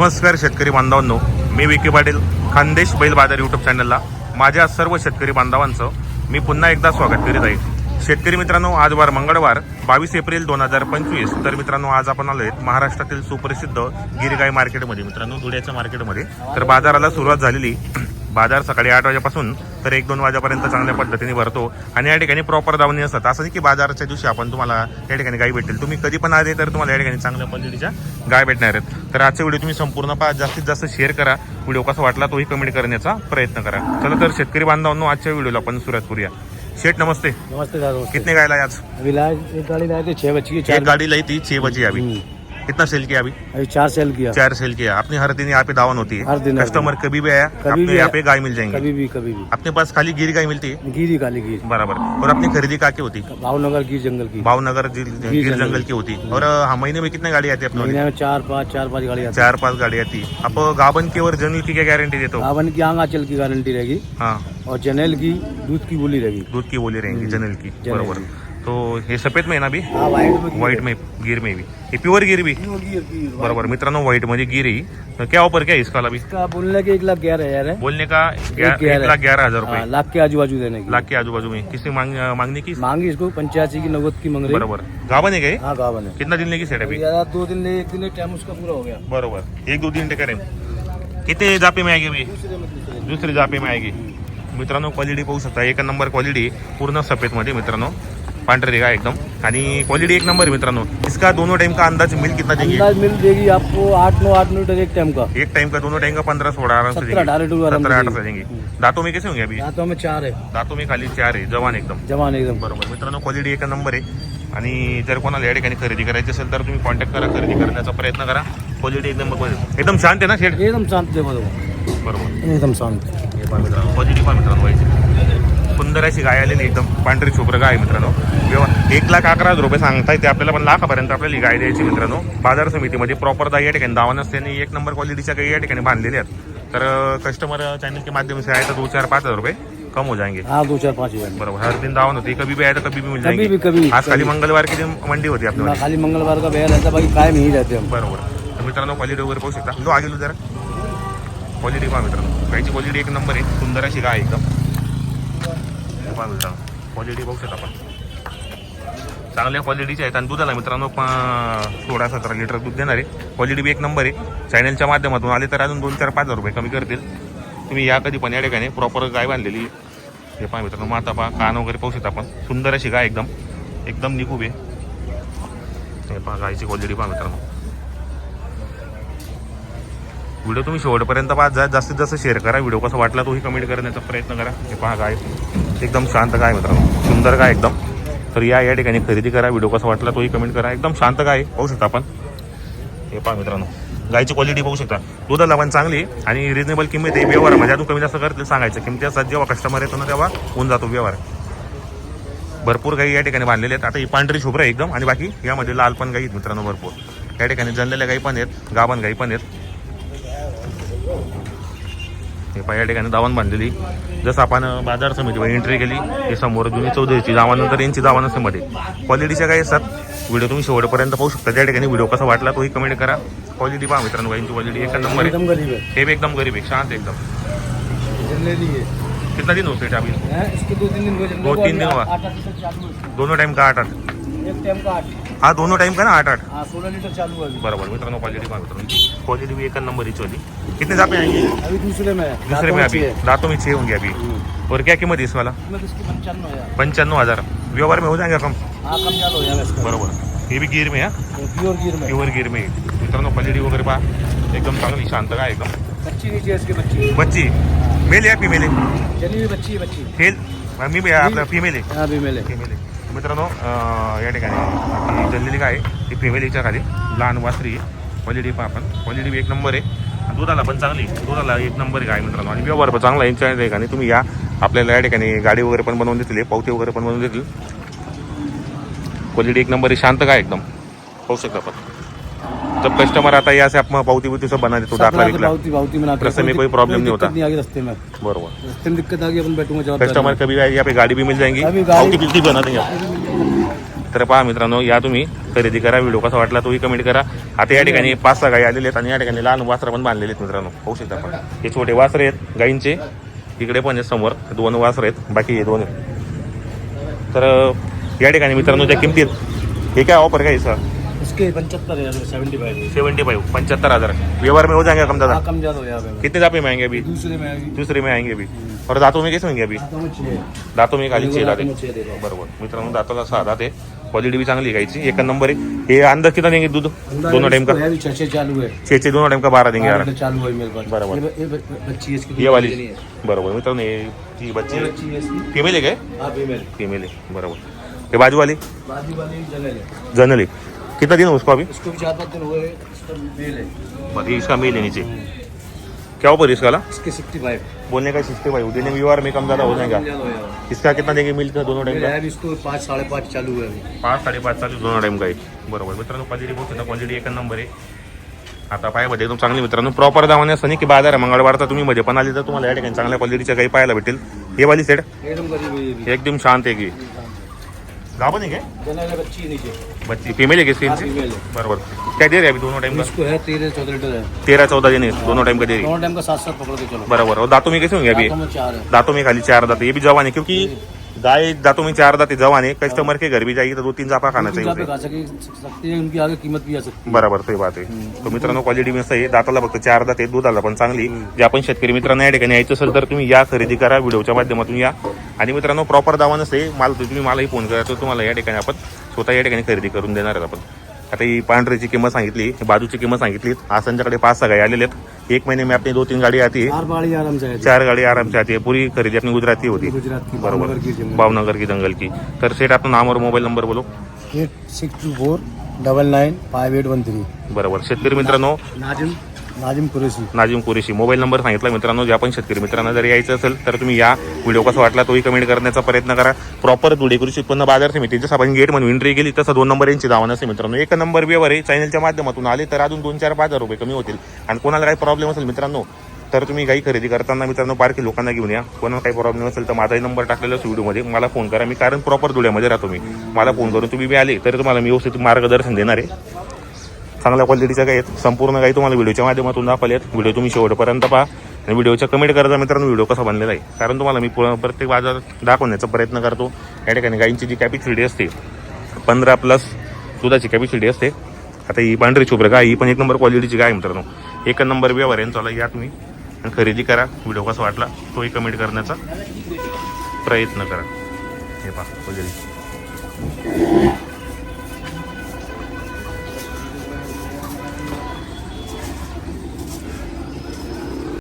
नमस्कार शेतकरी बांधवांनो मी विकी पाटील खानदेश बैल बाजार यूट्यूब चॅनलला माझ्या सर्व शेतकरी बांधवांचं मी पुन्हा एकदा स्वागत करीत आहे. शेतकरी मित्रांनो आज वार मंगळवार बावीस एप्रिल दोन हजार पंचवीस. तर मित्रांनो आज आपण आलो आहेत महाराष्ट्रातील सुप्रसिद्ध गिरगाई मार्केटमध्ये मित्रांनो धुळ्याच्या मार्केटमध्ये तर बाजाराला सुरुवात झालेली बाजार सकाळी आठ वाजेपासून तर एक दोन वाजेपर्यंत चांगल्या पद्धतीने भरतो. आणि या ठिकाणी प्रॉपर दावणी असतात. असं नाही की बाजाराच्या दिवशी आपण तुम्हाला या ठिकाणी गाय भेटेल. तुम्ही कधी पण आले तर तुम्हाला या ठिकाणी चांगल्या पद्धतीच्या गाय भेटणार आहेत. तर आजचा व्हिडिओ तुम्ही संपूर्ण पहा. जास्तीत जास्त शेअर करा. व्हिडिओ कसा वाटला तोही कमेंट करण्याचा प्रयत्न करा. चला तर शेतकरी बांधवांनो आजच्या व्हिडिओला आपण सुरुवात करूया. शेठ नमस्ते. नमस्ते नमस्ते. कितने गाय लाए आज? अभी लाए एक गाड़ी लाए थे छह बच्ची की एक गाड़ी लाई थी छह बजे अभी कितना सेल किया अभी? अभी चार सेल किया। चार सेल किया। अपनी हर दिन यहाँ पे दावन होती है। हर दिन, कस्टमर कभी भी आया कभी भी यहाँ पे गाय मिल जाएँगे। कभी भी कभी भी। अपने पास खाली गिरी गाय मिलती है? गिरी काली गिर। बराबर। और अपनी खरीदी का की होती? भावनगर गिर जंगल की। भावनगर गिर जंगल। जंगल की होती। और हाँ महीने में कितने गाड़ी आती है अपने महीने में चार पाँच चार पाँच गाड़ी आती चार पाँच गाड़ी आती है। आप गाबन की और जनरल की क्या गारंटी देते हो? सावन की आंगा चल की गारंटी रहेगी। हाँ। और जनेल की दूध की बोली रहेगी। दूध की बोली रहेंगी जनरल की। जनरल बरोबर। तो हे सफ़ेद में है ना में व्हाइट में गिर में भी ये प्योर गिर भी बरोबर मित्रांनो व्हाइट मध्ये गिर ही तो क्या ऑफ़र क्या है इसका अभी इसका बोलने के एक लाख ग्यारह हज़ार है. बोलने का एक लाख ग्यारह हज़ार रुपए लाख के आजू बाजू देने लाख के आजू बाजू में. किसने मांग मांगनी की? मांगी इसको पंचायती की नगद की मांग रही. बरोबर. गावन है? क्या गावन कितना दिन लेगी सेट अभी दो दिन एक दिन टाइम उसका पूरा हो गया. बरोबर. एक दो तीन करें. कितने जापे में आएगी अभी? में में। दुसरी जापे में आएगी. मित्रांनो क्वालिटी पाहू शकता. एक नंबर क्वालिटी पूर्ण सफेदमध्ये मित्रांनो. पांढरे का एकदम. आणि क्वालिटी एक नंबर है मित्रांनो. इसका दोनों टाइम का अंदाज मिल कितना देंगे? अंदाज मिल देगी आपको आठ नौ आठ लीटर एक टाइम का। एक टाइम का दोनों टाइम का पंद्रह सोलह आराम से सत्रह आराम से देंगे। दांतों में कैसे होंगे अभी? दांतों में चार है। दांतों में खाली चार आहे जवान एकदम। जवान एकदम। बरोबर. मित्रांनो क्वालिटी एक नंबर आहे. आणि जर कोणाला या ठिकाणी खरेदी करायची असेल तर तुम्ही कॉन्टॅक्ट करा खरेदी करण्याचा प्रयत्न करा. क्वालिटी एकदम एकदम शांत आहे ना शेड एकदम शांत देखो बरोबर. एकदम शांत हे पहा मित्रांनो क्वालिटी पहा मित्रांनो व्हायची सुंदर अशी गाय आलेली एकदम पांढरी शुभ्र गाय मित्रांनो. व्यवहार एक लाख अकरा हजार रुपये सांगताय ते आपल्याला पण लाखापर्यंत आपल्याला ही गाय द्यायची मित्रांनो. बाजार समितीमध्ये प्रॉपर दाई या ठिकाणी दावा आणि एक नंबर क्वालिटीच्या गाई या ठिकाणी बांधलेल्या आहेत. तर कस्टमर चॅनल के माध्यम से आए तो दो चार पाच हजार रुपये कम हो जाएंगे हाँ दो चार पाँच हजार. बरोबर. हर दिन दावा होती कभी भी आए तो कभी भी मिल कभी जाएंगे भी कभी. आज खाली मंगलवार की दिन मंडी होती आपल्याला खाली मंगलवार का बया रहता बाकी कायम ही रहते हम बरोबर. तर मित्रांनो क्वालिटी वगैरे पाहू शकता. लो आगे लो जरा. क्वालिटी पहा मित्रांनो. गायची क्वालिटी एक नंबर आहे. सुंदर अशी गाय एकदम. पहा मित्रांनो. क्वालिटी पाहू शकता आपण. चांगल्या क्वालिटीचे आहेत. आणि दुधाला मित्रांनो सोळा सतरा लिटर दूध देणार आहे. क्वालिटी बी एक नंबर आहे. चॅनलच्या माध्यमातून आले तर अजून दोन चार पाच हजार रुपये कमी करतील. तुम्ही या कधी पण या ठिकाणी प्रॉपर गाय बांधलेली हे पहा मित्रांनो. माता पहा कान वगैरे पाहू शकता आपण. सुंदर अशी गाय एकदम. एकदम निकूब आहे. हे पहा गायची क्वालिटी पहा मित्रांनो. व्हिडिओ तुम्ही शेवटपर्यंत पाहत जा. जास्तीत जास्त शेअर करा. व्हिडिओ कसा वाटला तोही कमेंट करण्याचा प्रयत्न करा. हे पहा काय एकदम शांत काय मित्रांनो. सुंदर गाय एकदम. तर या या ठिकाणी खरेदी करा. व्हिडिओ कसा वाटला तोही कमेंट करा. एकदम शांत काय आहे. पाहू शकता आपण. हे पहा मित्रांनो. गायची क्वालिटी पाहू शकता. दुधाला पण चांगली आणि रिजनेबल किंमत आहे. व्यवहार म्हणजे अजून कमी जास्त करतील सांगायचं. किमती असतात जेव्हा कस्टमर येतो ना तेव्हा होऊन जातो व्यवहार. भरपूर गाई या ठिकाणी बांधलेले आहेत. आता ही पांढरी शुभ्र आहे एकदम. आणि बाकी यामध्ये लाल पण गाई आहेत मित्रांनो भरपूर. या ठिकाणी जनलेल्या गाई पण आहेत. गाभण गाई पण आहेत. हे पहा या ठिकाणी दावण बांधलेली. जसं आपण बाजार समितीवर एंट्री केली हे समोर जुनी चौधरीची दावानंतर यांची दावा मध्ये क्वालिटीच्या काही असतात व्हिडिओ तुम्ही शेवटपर्यंत पाहू शकता. त्या ठिकाणी व्हिडिओ कसा वाटला तोही कमेंट करा. क्वालिटी पहा मित्रांनो गाईंची क्वालिटी एक नंबर आहे. एकदम गरीब है बी एकदम गरीब आहे शांत एकदम. कितना दिन होते अभी हैं, दो तीन दिन हुआ। दोनों टाइम का आठ आठ एक टाइम का आठ. हा दोनों टाइम का ना? आठ आठ. हाँ सोलह लीटर चालू है अभी बरोबर मित्रांनो क्वालिटी पहा मित्रांनो. क्वालिटी भी एक नंबर ही चली कितने जापे आएँगे अभी दूसरे में दूसरे में अभी. दांतों में छः होंगे अभी. हम्म। और क्या कीमत है इस वाला पंचानवे हज़ार. व्यवहार में हो जाएगा कम? हाँ कम ज़्यादा हो जाएगा इसका. बरोबर. हे बी गिर में हा? प्योर गिर में. प्युअर गिर में. मित्रांनो क्वालिटी वगैरे पहा. एकदम चांगली शांत का एकदम. बच्ची नीचे है इसकी बच्ची. बच्ची? मेल आहे फिमेल हुई बच्ची है बच्ची. फेल मी आपलं आहे हाँ? अभी मिले आहे मित्रांनो या ठिकाणी ही जल्लेली काय आहे. ती फिमेलीच्या खाली. लहान वासरी आहे. क्वालिटी पहा आपण. क्वालिटी एक नंबर आहे. दुधाला पण चांगली आहे. दुधाला एक नंबर आहे गाय मित्रांनो. आणि व्यवहार पण चांगला आहे. यांच्या ठिकाणी तुम्ही या. आपल्याला या ठिकाणी गाडी वगैरे पण बनवून देतील. पावती वगैरे पण बनवून देतील. क्वालिटी एक नंबर आहे. शांत काय एकदम. पाहू शकता आपण. जब कस्टमर आता या से आपण पावती सब बना देतो दाखला विकला भावती भावती बनाते रस्ते में कोई problem नहीं होता। नहीं आगे रास्ते में. बरोबर. रास्ते में दिक्कत आ गई अपन बैठूंगा जवाब कस्टमर कभी यहाँ पे गाड़ी भी मिल जाएंगी. अभी गाड़ी- पावती बिवती बना देंगे आप. तर पहा मित्रांनो या तुम्ही खरेदी करा व्हिडिओ कसा वाटला तोही कमेंट करा. आता या ठिकाणी पाच सहा गाई आलेले आहेत आणि या ठिकाणी लहान वासरं पण बांधलेले आहेत मित्रांनो. पाहू शकता आपण. हे छोटे वासरे आहेत गाईंचे. इकडे पण आहेत समोर दोन वासर आहेत बाकी हे दोन आहेत. तर या ठिकाणी मित्रांनो त्या किमतीत हे काय ऑफर काय सर इसके पचहत्तर हज़ार सेवेंटी फाइव सेवेंटी फाइव पंचहत्तर हज़ार. व्यवहार में हो जाएँगे कम दादा हाँ कम ज़्यादा हो कितने दापे में आएँगे अभी? दूसरे में आएगी। दूसरे में आएँगे अभी। और दांतों में कैसे होंगे अभी? दातों में खाली छे दाते। दातों बरोबर। मित्रांनो दाताला सहा दाते क्वालिटी भी चांगली गाईची एक नंबर आहे. हे अंदाज कितना देंगे दूध? दोनों टाइम का? भी छः चालू है। छे छे दोनों टाइम का बारह देंगे यार। चालू है मेरे पास। बराबर। ये वाली। बरोबर। मित्रांनो हे। बच्ची आहे काय? फीमेल फीमेल है। बराबर। हे बाजू वाली? बाजू वाली जगह जनरली कितना दिन उसको अभी? इसको भी चार पाँच दिन हुए इसका मेल है। ये इसका मेल है नीचे। क्या ऊपर इसका ला इसके सिक्सटी फाइव बोलने का सिस्टम भाई देने में व्यवहार में कम ज्यादा हो जाएगा। इसका कितना देंगे मिल का दोनों टाइम का? इसको पाँच साढ़े पाँच चालू है अभी। पाच साडेपाच चालू दोन टाइम काय बरोबर। मित्रांनो क्वालिटी बघू शकता क्वालिटी एक नंबर आहे. आता पायामध्ये एकदम चांगली मित्रांनो. प्रॉपर दावाने असं नाही की बाजार आहे. मंगळवारचा तुम्ही मध्ये पण आले तर तुम्हाला या ठिकाणी चांगल्या क्वालिटीच्या काही पाहायला भेटेल. हे वाली सेट एकदम शांत आहे की. गाभण आहे काय? बच्ची नीचे बच्ची. फिमेल आहे की हाँ बरोबर. काय दे रे अभी दोनों टाइम का इसको है तेरह चौदह लीटर है तेरह चौदह दिन है दोनों टाइम का दे रही दोनों टाइम का साथ साथ पकड़ के चलो. बराबर. और दांतों में कैसे होंगे अभी? हाथों में चार है दांतों में खाली चार दांत. ये भी जवान है क्योंकि गाय दांतों में चार दांत जवान है. कस्टमर के घर भी जाएगी तो दो तीन जापा खाना चाहिए उसे सकती है उनकी आगे कीमत भी आ सकती बरोबर तो बात आहे. तो मित्रांनो क्वालिटी मस्त आहे. दाताला फक्त चार दात आहे दुधाला पण चांगली. जे आपण शेतकरी मित्रांनो या ठिकाणी यायचं असेल तर तुम्ही या खरेदी करा व्हिडिओच्या माध्यमातून या. आणि मित्रांनो प्रॉपर दावा नसते. मला तुम्ही मलाही फोन करा तर तुम्हाला या ठिकाणी आपण स्वतः या ठिकाणी खरेदी करून देणार आहेत आपण. आता ही पांढरीची किंमत सांगितली बाजूची किंमत सांगितली. आज त्यांच्याकडे पाच सहा गाडी आलेले आहेत. एक महिने में अपनी दो तीन गाडी आती चार गाड़ी आराम से आती पूरी खरीदी अपनी गुजराती होती. गुजरात की बरोबर. भावनगर की जंगल. की तर सेठ आपलं नाम और मोबाईल नंबर बोलो. Eight six two four double nine five eight one three. बरोबर. शेतकरी मित्रांनो नाजिम कुरेशी. नाजिम कुरेशी. मोबाईल नंबर सांगितला मित्रांनो जे आपण शेतकरी मित्रांना जर यायचं असेल तर तुम्ही या व्हिडिओ कसा वाटला तोही कमेंट करण्याचा प्रयत्न करा. प्रॉपर धुळे कृषी उत्पन्न बाजार समिती जसं आपण गेट म्हणून एंट्री केली तसं दोन नंबर यांची दावा असेल मित्रांनो. एक नंबर व्यवहार आहे चॅनलच्या माध्यमातून आले तर अजून दोन चार पाच हजार रुपये कमी होतील. आणि कोणाला काही प्रॉब्लेम असेल मित्रांनो तर तुम्ही काही खरेदी करताना मित्रांनो पारखी लोकांना घेऊन या. कोणाला काही प्रॉब्लेम असेल तर माझाही नंबर टाकलेला व्हिडिओमध्ये. मला फोन करा. मी कारण प्रॉपर धुळ्यामध्ये राहतो मी. मला फोन करून तुम्ही बी आले तर तुम्हाला मी व्यवस्थित मार्गदर्शन देणार आहे. चांगल्या क्वालिटीच्या काही आहेत. संपूर्ण काही तुम्हाला व्हिडिओच्या माध्यमातून दाखवले आहेत. व्हिडिओ तुम्ही शेवटपर्यंत पहा आणि व्हिडिओच्या कमेंट करता मित्रांनो व्हिडिओ कसा बनलेला आहे. कारण तुम्हाला मी प्रत्येक बाजार दाखवण्याचा प्रयत्न करतो. या ठिकाणी गाईंची जी कॅपॅसिटी असते पंधरा प्लस दुधाची कॅपॅसिटी असते. आता ही पांढरी शुभ्र गाय ही पण एक नंबर क्वालिटीची गाय मित्रांनो. एक नंबर व्यवहार आहे चला या तुम्ही आणि खरेदी करा. व्हिडिओ कसा वाटला तोही कमेंट करण्याचा प्रयत्न करा. हे पहा क्वालिटी